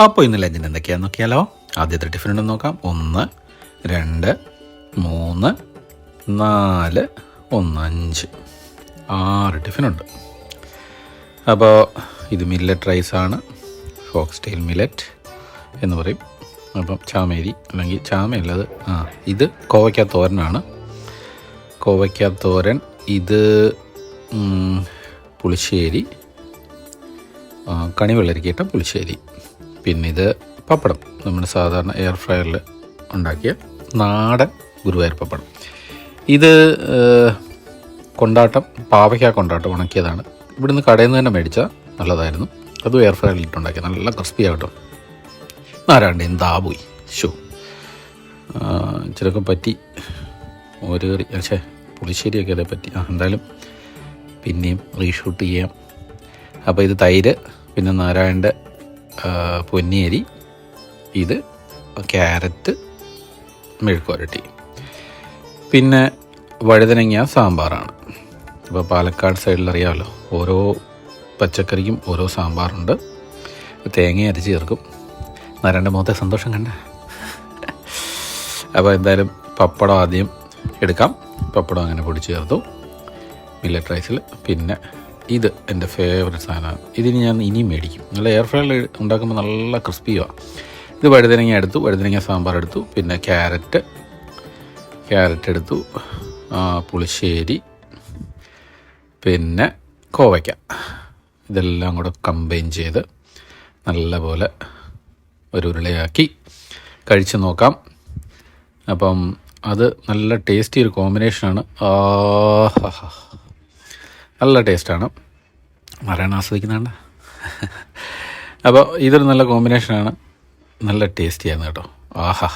അപ്പോൾ ഇന്നലെ ലഞ്ചിന് എന്തൊക്കെയാണെന്ന് നോക്കിയാലോ? ആദ്യത്തെ ടിഫിൻ ഉണ്ടെന്ന് നോക്കാം. ഒന്ന് രണ്ട് മൂന്ന് നാല് ഒന്ന് അഞ്ച്. ആറ് ടിഫിനുണ്ട്. അപ്പോൾ ഇത് മില്ലറ്റ് റൈസാണ് ഫോക്സ് ടെയിൽ മില്ലറ്റ് എന്ന് പറയും. അപ്പം ചാമേരി അല്ലെങ്കിൽ ചാമയുള്ളത് ആ ഇത് കോവയ്ക്ക തോരനാണ്. കോവയ്ക്ക തോരൻ ഇത് പുളിശ്ശേരി കണിവെള്ളരിക്കേട്ട പുളിശ്ശേരി. പിന്നെ ഇത് പപ്പടം. നമ്മുടെ സാധാരണ എയർ ഫ്രയറിൽ ഉണ്ടാക്കിയ നാടൻ ഗുരുവായൂർ പപ്പടം. ഇത് കൊണ്ടാട്ടം പാവയ്ക്ക കൊണ്ടാട്ടം ഉണക്കിയതാണ്. ഇവിടുന്ന് കടയിൽ നിന്ന് തന്നെ മേടിച്ച നല്ലതായിരുന്നു. അതും എയർ ഫ്രയറിൽ ഇട്ടുണ്ടാക്കിയ നല്ല ക്രിസ്പി ആകട്ടോ ആരാണ്ട് എന്താ പോയി? ഷോ ചിലപ്പോൾ പറ്റി. ഒരു കറി പക്ഷേ പുളിശ്ശേരിയൊക്കെ അതേ പറ്റി. ആ എന്തായാലും പിന്നെയും റീഷൂട്ട് ചെയ്യാം. അപ്പോൾ ഇത് തൈര് പിന്നെ നാരായണന്റെ പൊന്നിയരി ഇത് ക്യാരറ്റ് മെഴുക്കുവരട്ടി പിന്നെ വഴുതനങ്ങ സാമ്പാറാണ്. ഇപ്പോൾ പാലക്കാട് സൈഡിൽ അറിയാമല്ലോ ഓരോ പച്ചക്കറിക്കും ഓരോ സാമ്പാറുണ്ട്. തേങ്ങ അരച്ച് ചേർക്കും. നാരായണന്റെ മുഖത്തെ സന്തോഷം കണ്ട. അപ്പോൾ എന്തായാലും പപ്പടം ആദ്യം എടുക്കാം. പപ്പടം അങ്ങനെ പൊടിച്ച് ചേർത്തു. മില്ലറ്റ് റൈസിൽ പിന്നെ ഇത് എന്റെ ഫേവറേറ്റ് സാധനമാണ്. ഇതിന് ഞാൻ ഇനിയും മേടിക്കും. നല്ല എയർ ഫ്രൈയിൽ ഉണ്ടാക്കുമ്പോൾ നല്ല ക്രിസ്പിയാണ് ഇത് വഴുതനങ്ങ എടുത്തു വഴുതനങ്ങ സാമ്പാർ എടുത്തു പിന്നെ ക്യാരറ്റ് ക്യാരറ്റ് എടുത്തു പുളിശ്ശേരി പിന്നെ കോവയ്ക്ക. ഇതെല്ലാം കൂടെ കമ്പൈൻ ചെയ്ത് നല്ലപോലെ ഒരു ഉരുളയാക്കി കഴിച്ച് നോക്കാം. അപ്പം അത് നല്ല ടേസ്റ്റി ഒരു കോമ്പിനേഷനാണ് ആഹാ. നല്ല ടേസ്റ്റാണ്. മറയാണ് ആസ്വദിക്കുന്നുണ്ട്. അപ്പോൾ ഇതൊരു നല്ല കോമ്പിനേഷനാണ്. നല്ല ടേസ്റ്റിയാണ് കേട്ടോ. ആഹാ.